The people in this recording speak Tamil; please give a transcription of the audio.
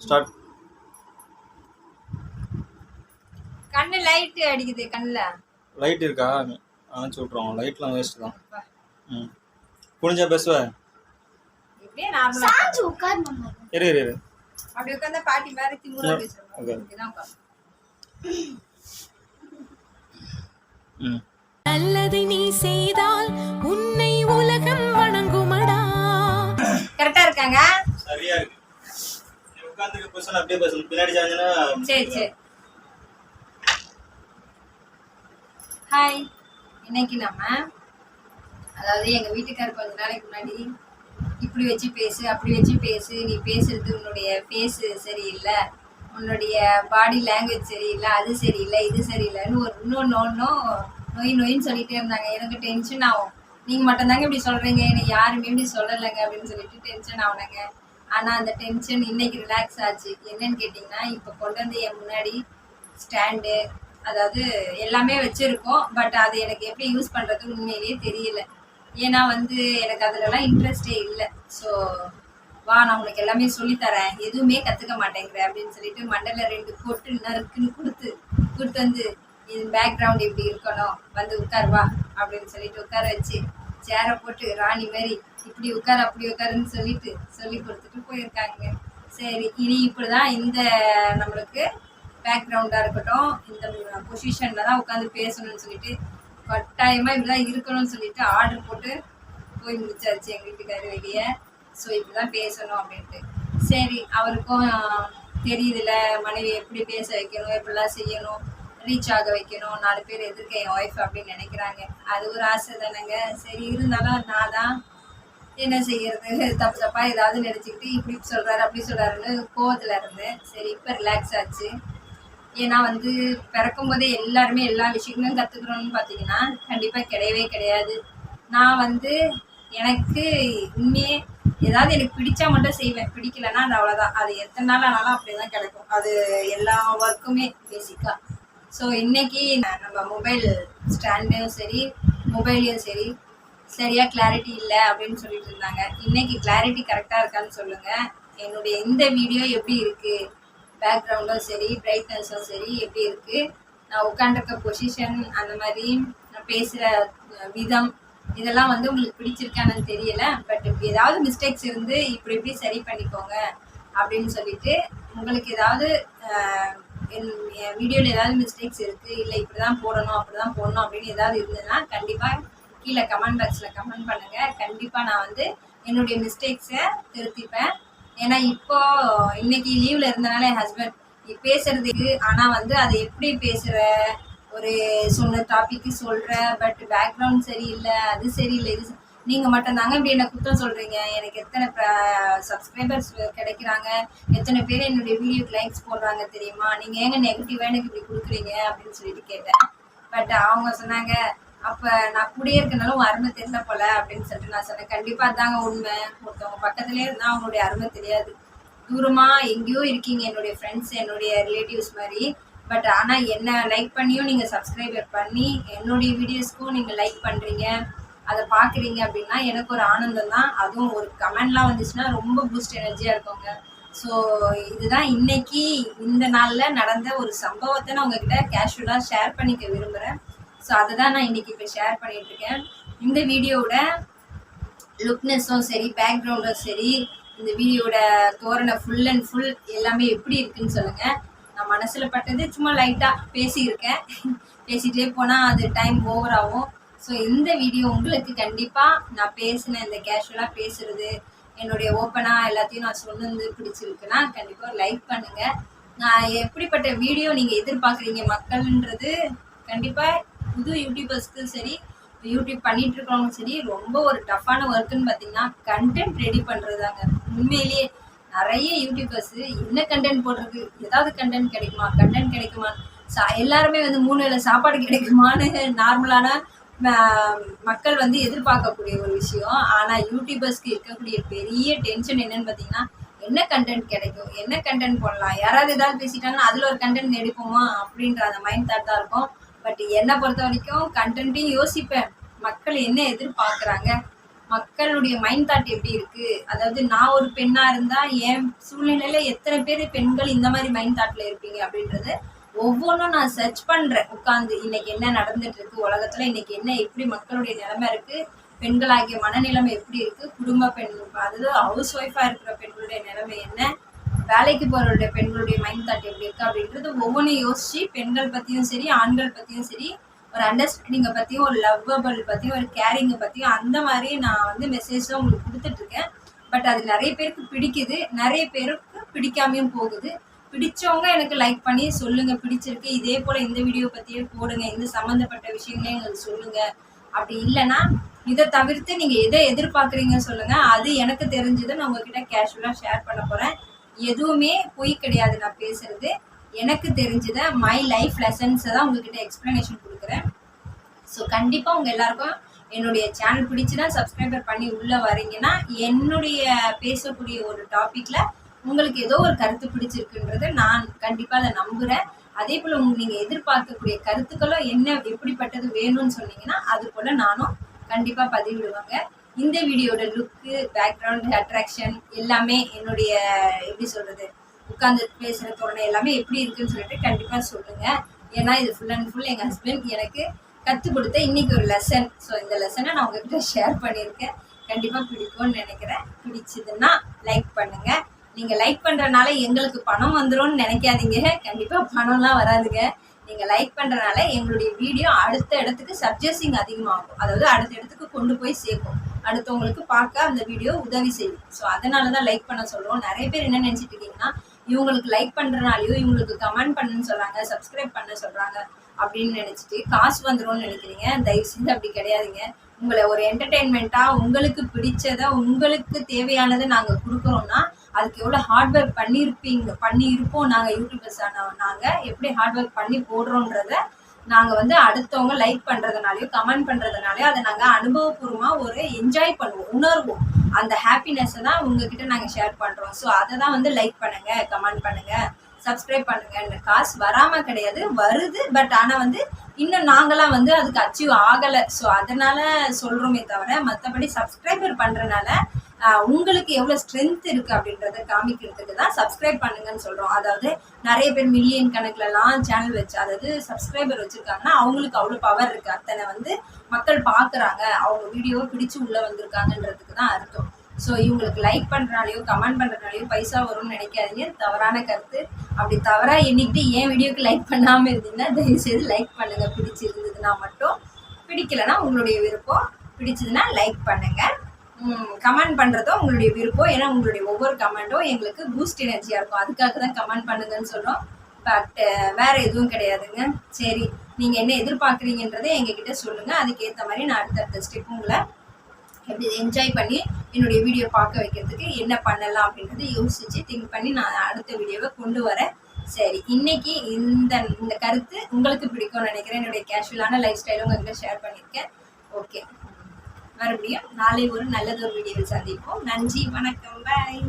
ஸ்டார்ட் கண்ணு லைட் அடிக்குது கண்ணுல. லைட் இருக்கா? அணைச்சி விட்ருவோம் லைட்லாம் வேஸ்ட் தான். ம். குனிஞ்சா பேசுவ? இப்படியே நார்மலா சாஞ்சு உட்கார் மாமா? இரு இரு இரு. அப்படி உட்காந்தா பாட்டி மாதிரி திமுறா. பேசுறோம் ம். நல்லதை நீ செய்தால் உன்னை உலகம் வணங்குமடா. கரெக்டா இருக்காங்க? சரியா இருக்கு. உட்காந்துருக்க பொசிஷன் அப்படியே பேசணும். பின்னாடி சாஞ்சினா சரி சரி. ஹாய் இன்னைக்கு நம்ம அதாவது எங்க வீட்டுக்காரர் கொஞ்ச நாளைக்கு முன்னாடி இப்படி வச்சு பேசு அப்படி வச்சு பேசு நீ பேசுறது உன்னுடைய ஃபேஸ் சரியில்லை உன்னுடைய பாடி லாங்குவேஜ் சரியில்லை அது சரியில்லை இது சரியில்லைன்னு ஒரு இன்னொன்று ஒன்றும் நொய் நொயின்னு சொல்லிட்டே இருந்தாங்க. எனக்கு டென்ஷன் ஆகும். நீங்கள் மட்டும்தாங்க இப்படி சொல்கிறீங்க எனக்கு யாருமே இப்படி சொல்லலைங்க அப்படின்னு சொல்லிட்டு டென்ஷன் ஆகுனாங்க ஆனால் அந்த டென்ஷன் இன்னைக்கு ரிலாக்ஸ் ஆச்சு. என்னன்னு கேட்டிங்கன்னா இப்போ கொண்டு வந்து என் முன்னாடி ஸ்டாண்டு அதாவது எல்லாமே வச்சுருக்கோம். பட் அது எனக்கு எப்படி யூஸ் பண்ணுறது உண்மையிலேயே தெரியல. ஏன்னா வந்து எனக்கு அதுலலாம் இன்ட்ரெஸ்டே இல்லை. ஸோ வா நான் உனக்கு எல்லாமே சொல்லித்தரேன். எதுவுமே கற்றுக்க மாட்டேங்கிற அப்படின்னு சொல்லிட்டு மண்டல ரெண்டு கொட்டு நறுக்குன்னு கொடுத்து கொடுத்து வந்து இது பேக்ரவுண்ட் இப்படி இருக்கணும். வந்து உட்கார் வா அப்படின்னு சொல்லிட்டு உட்கார வச்சு சேரை போட்டு ராணி மாதிரி இப்படி உட்கார் அப்படி உட்காருன்னு சொல்லிட்டு சொல்லி கொடுத்துட்டு போயிருக்காங்க. சரி இனி இப்படிதான் இந்த நம்மளுக்கு பேக்ரவுண்டாக இருக்கட்டும் இந்த பொசிஷனில் தான் உட்காந்து பேசணும்னு சொல்லிட்டு கட்டாயமாக இப்படிதான் இருக்கணும்னு சொல்லிட்டு ஆர்டர் போட்டு போய் முடிச்சாச்சு எங்கள் வீட்டுக்காரர் வெளியே. ஸோ இப்படி தான் பேசணும் அப்படின்ட்டு. சரி அவருக்கும் தெரியுதுல மனைவி எப்படி பேச வைக்கணும் எப்படிலாம் செய்யணும் ரீச் ஆக வைக்கணும். நாலு பேர் எதிர்க்க என் ஒய்ஃப் அப்படின்னு நினைக்கிறாங்க. அது ஒரு ஆசை தானேங்க. சரி இருந்தாலும் நான் தான் என்ன செய்யறது? தப்பு தப்பா ஏதாவது நினச்சிக்கிட்டு இப்படி சொல்றாரு அப்படி சொல்றாருன்னு கோவத்துல இருந்தேன். சரி இப்போ ரிலாக்ஸ் ஆச்சு. ஏன்னா வந்து பிறக்கும் போதே எல்லாருமே எல்லா விஷயங்களும் கற்றுக்குறோன்னு பார்த்தீங்கன்னா கண்டிப்பாக கிடையவே கிடையாது. நான் வந்து எனக்கு உண்மையே ஏதாவது எனக்கு பிடிச்சா மட்டும் செய்வேன். பிடிக்கலன்னா அது அவ்வளோதான் அது எத்தனை நாள் ஆனாலும் அப்படி தான் கிடைக்கும். அது எல்லா ஒர்க்குமே பேசிக்காக ஸோ இன்னைக்கு நான் நம்ம மொபைல் ஸ்டாண்டும் சரி மொபைலையும் சரி சரியாக கிளாரிட்டி இல்லை அப்படின்னு சொல்லிட்டு இருந்தாங்க. இன்னைக்கு கிளாரிட்டி கரெக்டாக இருக்கான்னு சொல்லுங்கள் என்னுடைய இந்த வீடியோ எப்படி இருக்குது பேக்ரவுண்டும் சரி பிரைட்னஸும் சரி எப்படி இருக்குது நான் உட்காண்டிருக்க பொசிஷன் அந்த மாதிரி நான் பேசுகிற விதம் இதெல்லாம் வந்து உங்களுக்கு பிடிச்சிருக்கானு தெரியல. பட் ஏதாவது மிஸ்டேக்ஸ் இருந்து இப்படி இப்படி சரி பண்ணிக்கோங்க அப்படின்னு சொல்லிட்டு உங்களுக்கு ஏதாவது என் வீடியோவில் ஏதாவது மிஸ்டேக்ஸ் இருக்குது இல்லை இப்படி தான் போடணும் அப்படி தான் போடணும் அப்படின்னு ஏதாவது இருந்ததுன்னா கண்டிப்பாக கீழே கமெண்ட் பாக்ஸில் கமெண்ட் பண்ணுங்கள் கண்டிப்பாக நான் வந்து என்னுடைய மிஸ்டேக்ஸை திருத்திப்பேன். ஏன்னா இப்போ இன்னைக்கு லீவில் இருந்தனால என் ஹஸ்பண்ட் பேசுறதுக்கு ஆனால் வந்து அதை எப்படி பேசுகிற ஒரு சொன்ன டாபிக்கு சொல்கிற பட் பேக்ரவுண்ட் சரியில்லை அது சரியில்லை இது நீங்கள் மட்டும்தாங்க இப்படி என்ன குற்றம் சொல்கிறீங்க எனக்கு எத்தனை சப்ஸ்கிரைபர்ஸ் கிடைக்கிறாங்க? எத்தனை பேர் என்னுடைய வீடியோக்கு லைக்ஸ் போடுறாங்க தெரியுமா? நீங்கள் ஏங்க நெகட்டிவாக எனக்கு இப்படி கொடுக்குறீங்க? அப்படின்னு சொல்லிட்டு கேட்டேன். பட் அவங்க சொன்னாங்க அப்போ நான் கூடயே இருக்கனாலும் அருமை தெரியல போல அப்படின்னு சொல்லிட்டு நான் சொன்னேன். கண்டிப்பாக தாங்க உண்மை. ஒருத்தவங்க பக்கத்துலேயே இருந்தால் அவங்களுடைய அருமை தெரியாது. தூரமாக எங்கேயோ இருக்கீங்க என்னுடைய ஃப்ரெண்ட்ஸ் என்னுடைய ரிலேட்டிவ்ஸ் மாதிரி. பட் ஆனால் என்ன லைக் பண்ணியும் நீங்கள் சப்ஸ்கிரைபர் பண்ணி என்னுடைய வீடியோஸ்க்கும் நீங்கள் லைக் பண்ணுறீங்க அதை பார்க்குறீங்க அப்படின்னா எனக்கு ஒரு ஆனந்தம் தான். அதுவும் ஒரு கமெண்ட்லாம் வந்துச்சுன்னா ரொம்ப பூஸ்ட் எனர்ஜியாக இருக்குங்க. ஸோ இதுதான் இன்னைக்கு இந்த நாளில் நடந்த ஒரு சம்பவத்தை நான் உங்ககிட்ட கேஷுவலாக ஷேர் பண்ணிக்க விரும்புகிறேன் ஸோ அதை தான் நான் இன்னைக்கு இப்போ ஷேர் பண்ணிட்டு இருக்கேன். இந்த வீடியோவோட லுக்னஸும் சரி பேக்ரவுண்டும் சரி இந்த வீடியோட தோரணை ஃபுல் அண்ட் ஃபுல் எல்லாமே எப்படி இருக்குன்னு சொல்லுங்க. நான் மனசில் பட்டது சும்மா லைட்டாக பேசியிருக்கேன். பேசிகிட்டே போனால் அது டைம் ஓவர் ஆகும். ஸோ இந்த வீடியோ உங்களுக்கு கண்டிப்பாக நான் பேசின இந்த கேஷுவலாக பேசுறது என்னுடைய ஓப்பனாக எல்லாத்தையும் நான் சொன்னது பிடிச்சிருக்குன்னா கண்டிப்பாக லைக் பண்ணுங்க. நான் எப்படிப்பட்ட வீடியோ நீங்கள் எதிர்பார்க்குறீங்க மக்கள்ன்றது கண்டிப்பாக புது யூடியூபர்ஸ்க்கும் சரி யூடியூப் பண்ணிட்டு இருக்கவங்க சரி ரொம்ப ஒரு டஃப்பான ஒர்க்குன்னு பார்த்தீங்கன்னா கண்டென்ட் ரெடி பண்ணுறதாங்க உண்மையிலேயே நிறைய யூடியூபர்ஸ் என்ன கண்டென்ட் போடுறது ஏதாவது கண்டென்ட் கிடைக்குமா கண்டென்ட் கிடைக்குமா? சா எல்லாருமே வந்து மூணு வேளை சாப்பாடு கிடைக்குமான்னு நார்மலான மக்கள் வந்து எதிர்பார்க்கக்கூடிய ஒரு விஷயம். ஆனால் யூடியூபர்ஸ்க்கு இருக்கக்கூடிய பெரிய டென்ஷன் என்னன்னு பார்த்தீங்கன்னா என்ன கண்டென்ட் கிடைக்கும்? என்ன கண்டென்ட் போடலாம்? யாராவது ஏதாவது பேசிட்டாங்கன்னா அதில் ஒரு கண்டென்ட் எடுப்போமா? அப்படின்ற அந்த மைண்ட் தாட் தான் இருக்கும். பட் என்னை பொறுத்த வரைக்கும் கண்டென்ட்டையும் யோசிப்பேன். மக்கள் என்ன எதிர்பார்க்குறாங்க? மக்களுடைய மைண்ட் தாட் எப்படி இருக்கு? அதாவது நான் ஒரு பெண்ணாக இருந்தால் என் சூழ்நிலையில் எத்தனை பேர் பெண்கள் இந்த மாதிரி மைண்ட் தாட்டில் இருப்பீங்க அப்படின்றது ஒவ்வொன்றும் நான் சர்ச் பண்ணுறேன் உட்காந்து இன்னைக்கு என்ன நடந்துட்டு இருக்கு உலகத்துல இன்னைக்கு என்ன எப்படி மக்களுடைய நிலைமை இருக்கு? பெண்களாகிய மனநிலைமை எப்படி இருக்கு? குடும்ப பெண் அதாவது ஹவுஸ் ஒய்ஃபா இருக்கிற பெண்களுடைய நிலைமை என்ன? வேலைக்கு போறவருடைய பெண்களுடைய மைண்ட் தாட் எப்படி இருக்கு அப்படின்றது ஒவ்வொன்றும் யோசிச்சு பெண்கள் பத்தியும் சரி ஆண்கள் பத்தியும் சரி ஒரு அண்டர்ஸ்டாண்டிங்கை பற்றியும் ஒரு லவ்வபிள் பற்றியும் ஒரு கேரிங்கை பற்றியும் அந்த மாதிரி நான் வந்து மெசேஜ் உங்களுக்கு கொடுத்துட்ருக்கேன் பட் அது நிறைய பேருக்கு பிடிக்குது. நிறைய பேருக்கு பிடிக்காமையும் போகுது. பிடிச்சவங்க எனக்கு லைக் பண்ணி சொல்லுங்க. பிடிச்சிருக்கு. இதே போல இந்த வீடியோ பற்றியே போடுங்க. இந்த சம்மந்தப்பட்ட விஷயங்களே எங்களுக்கு சொல்லுங்க. அப்படி இல்லைன்னா இதை தவிர்த்து நீங்க எதை எதிர்பார்க்குறீங்க சொல்லுங்க. அது எனக்கு தெரிஞ்சதை நான் உங்ககிட்ட கேஷுவலாக ஷேர் பண்ண போறேன். எதுவுமே பொய் கிடையாது. நான் பேசுறது எனக்கு தெரிஞ்சதை மை லைஃப் லெசன்ஸை தான் உங்ககிட்ட எக்ஸ்ப்ளனேஷன் கொடுக்குறேன். ஸோ கண்டிப்பாக உங்கள் எல்லாருக்கும் என்னுடைய சேனல் பிடிச்சுன்னா சப்ஸ்கிரைபர் பண்ணி உள்ளே வரீங்கன்னா என்னுடைய பேசக்கூடிய ஒரு டாப்பிக்கில் உங்களுக்கு ஏதோ ஒரு கருத்து பிடிச்சிருக்குன்றதை நான் கண்டிப்பாக அதை நம்புகிறேன் அதே போல் உங்களுக்கு நீங்கள் எதிர்பார்க்கக்கூடிய கருத்துக்களும் என்ன எப்படிப்பட்டது வேணும்னு சொன்னீங்கன்னா அது போல் நானும் கண்டிப்பாக பதிவிடுவாங்க. இந்த வீடியோட லுக்கு பேக்ரவுண்ட் அட்ராக்ஷன் எல்லாமே என்னுடைய எப்படி சொல்கிறது உட்காந்து பேசுகிற தோரணை எல்லாமே எப்படி இருக்குன்னு சொல்லிட்டு கண்டிப்பாக சொல்லுங்கள் ஏன்னா இது ஃபுல் அண்ட் ஃபுல் எங்கள் ஹஸ்பண்ட் எனக்கு கற்றுக் கொடுத்த இன்னைக்கு ஒரு லெசன் ஸோ இந்த லெசனை நான் உங்ககிட்ட ஷேர் பண்ணியிருக்கேன். கண்டிப்பாக பிடிக்கும்னு நினைக்கிறேன். பிடிச்சதுன்னா லைக் பண்ணுங்கள் நீங்கள் லைக் பண்ணுறனால எங்களுக்கு பணம் வந்துரும்னு நினைக்காதீங்க. கண்டிப்பாக பணம்லாம் வராதுங்க. நீங்கள் லைக் பண்ணுறனால எங்களுடைய வீடியோ அடுத்த இடத்துக்கு சப்ஜெஸ்டிங் அதிகமாகும். அதாவது அடுத்த இடத்துக்கு கொண்டு போய் சேர்க்கும். அடுத்தவங்களுக்கு பார்க்க அந்த வீடியோ உதவி செய்யும். ஸோ அதனால தான் லைக் பண்ண சொல்கிறோம் நிறைய பேர் என்ன நினச்சிட்டு இருக்கீங்கன்னா இவங்களுக்கு லைக் பண்ணுறனாலையோ இவங்களுக்கு கமெண்ட் பண்ணுன்னு சொல்கிறாங்க சப்ஸ்கிரைப் பண்ண சொல்கிறாங்க அப்படின்னு நினச்சிட்டு காசு வந்துரும்னு நினைக்கிறீங்க. தயவு செஞ்சு அப்படி கிடையாதுங்க. உங்களை ஒரு என்டர்டெயின்மெண்ட்டாக உங்களுக்கு பிடிச்சதை உங்களுக்கு தேவையானதை நாங்கள் கொடுக்குறோம்னா அதுக்கு எவ்வளோ ஹார்ட் ஒர்க் பண்ணியிருப்பீங்க பண்ணியிருப்போம் நாங்கள் யூடியூபர்ஸ் நாங்கள் எப்படி ஹார்ட் ஒர்க் பண்ணி போடுறோன்றத நாங்கள் வந்து அடுத்தவங்க லைக் பண்ணுறதுனாலையோ கமெண்ட் பண்ணுறதுனாலையோ அதை நாங்கள் அனுபவபூர்வமாக ஒரு என்ஜாய் பண்ணுவோம் உணர்வோம். அந்த ஹாப்பினஸ்ஸை தான் உங்ககிட்ட நாங்கள் ஷேர் பண்ணுறோம் ஸோ அதை தான் வந்து லைக் பண்ணுங்கள் கமெண்ட் பண்ணுங்கள் சப்ஸ்கிரைப் பண்ணுங்கன்னு காசு வராமல் கிடையாது வருது. பட் ஆனால் வந்து இன்னும் நாங்களாம் வந்து அதுக்கு அச்சீவ் ஆகலை. ஸோ அதனால் சொல்கிறோமே தவிர மற்றபடி சப்ஸ்கிரைபர் பண்ணுறனால உங்களுக்கு எவ்வளோ ஸ்ட்ரென்த் இருக்குது அப்படின்றத காமிக்கிறதுக்கு தான் சப்ஸ்கிரைப் பண்ணுங்கன்னு சொல்கிறோம் அதாவது நிறைய பேர் மில்லியன் கணக்குலலாம் சேனல் வச்சு அதாவது சப்ஸ்கிரைபர் வச்சுருக்காங்கன்னா அவங்களுக்கு அவ்வளோ பவர் இருக்குது அத்தனை வந்து மக்கள் பார்க்குறாங்க அவங்க வீடியோவை பிடிச்சி உள்ளே வந்திருக்காங்கன்றதுக்கு தான் அர்த்தம். ஸோ இவங்களுக்கு லைக் பண்ணுறனாலையோ கமெண்ட் பண்ணுறனாலையோ பைசா வரும்னு நினைக்காதீங்க. தவறான கருத்து. அப்படி தவறாக எண்ணிக்கிட்டு ஏன் வீடியோக்கு லைக் பண்ணாமல் இருந்தீங்கன்னா தயவுசெய்து லைக் பண்ணுங்கள் பிடிச்சிருந்ததுன்னா மட்டும் பிடிக்கலன்னா உங்களுடைய விருப்பம். பிடிச்சதுன்னா லைக் பண்ணுங்கள் கமெண்ட் பண்ணுறதும் உங்களுடைய விருப்பம் ஏன்னா உங்களுடைய ஒவ்வொரு கமெண்ட்டும் எங்களுக்கு பூஸ்ட் எனர்ஜியாக இருக்கும். அதுக்காக தான் கமெண்ட் பண்ணுங்கன்னு சொல்கிறோம் பட் வேறு எதுவும் கிடையாதுங்க. சரி நீங்கள் என்ன எதிர்பார்க்குறீங்கன்றதை எங்ககிட்ட சொல்லுங்கள் அதுக்கேற்ற மாதிரி நான் அடுத்தடுத்த ஸ்டெப் உங்களை எப்படி என்ஜாய் பண்ணி என்னுடைய வீடியோ பார்க்க வைக்கிறதுக்கு என்ன பண்ணலாம் அப்படின்றத யோசித்து திங்க் பண்ணி நான் அடுத்த வீடியோவை கொண்டு வரேன். சரி இன்னைக்கு இந்த இந்த கருத்து உங்களுக்கு பிடிக்கும்னு நினைக்கிறேன். என்னுடைய கேஷுவலான லைஃப் ஸ்டைலும் உங்ககிட்ட ஷேர் பண்ணியிருக்கேன். ஓகே மறுபடியும் நாளை ஒரு நல்லதொரு வீடியோவில் சந்திப்போம். நன்றி வணக்கம் பாய்